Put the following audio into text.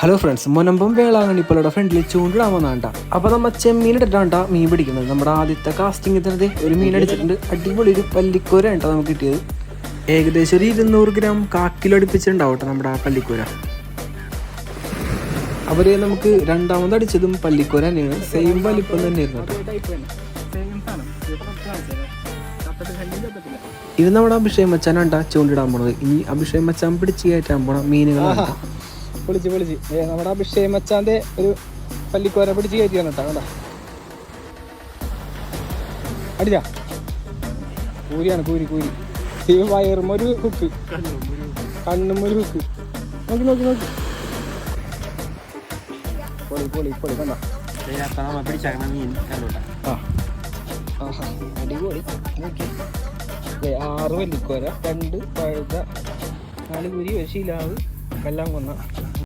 Hello friends Munambam വേളാങ്കണ്ണിപ്പലയുടെ ഫ്രണ്ടിൽ ചൂണ്ടിടാൻ വന്നാണ്ട. അപ്പൊ നമ്മ ചെമ്മീൻ ഇട്ടിട്ടാണ്ട മീൻ പിടിക്കുന്നത്. നമ്മുടെ ആദ്യത്തെ കാസ്റ്റിംഗ് തന്നെ ഒരു മീൻ അടിച്ചിട്ടുണ്ട്. അടിപൊളി ഒരു പല്ലിക്കൂര കേട്ടോ നമുക്ക് കിട്ടിയത്? ഏകദേശം ഒരു ഇരുന്നൂറ് ഗ്രാം കാക്കിലോ അടുപ്പിച്ചിട്ടുണ്ടാവും കേട്ടോ നമ്മുടെ ആ പല്ലിക്കൂര അവർ നമുക്ക് രണ്ടാമത് അടിച്ചതും പല്ലിക്കൂര തന്നെയാണ്. സെയിം വലിപ്പം തന്നെയായിരുന്നു കേട്ടോ ഇത് നമ്മുടെ അഭിഷേക് മച്ചാനാണ്ടാ ചൂണ്ടിടാൻ പോണത്. ഈ അഭിഷേക് മച്ചാൻ പിടിച്ച് കയറ്റാൻ പോണ മീനുകളാണ്. പൊളിച്ച് പൊളിച്ച് ഏ നമ്മുടെ അഭിഷേക് മച്ചാന്റെ ഒരു പല്ലിക്കോര പിടിച്ച് കയറ്റിയാണ് കേട്ടോ കണ്ടാ? അടിച്ചാ കൂരിയാണ് കൂരി കൂരി ഈ വയറും ഒരു ഹുക്ക് കണ്ണും ഒരു ഹുക്ക് നോക്കി നോക്കി നോക്കി. പൊളി പൊളി പൊളി കണ്ട? അടിപൊളി. ആറ് വല്ലിക്കോര രണ്ട് പഴുത നാല് കുരി ഒരു ശീലാവ് വെല്ലാംകുന്ന്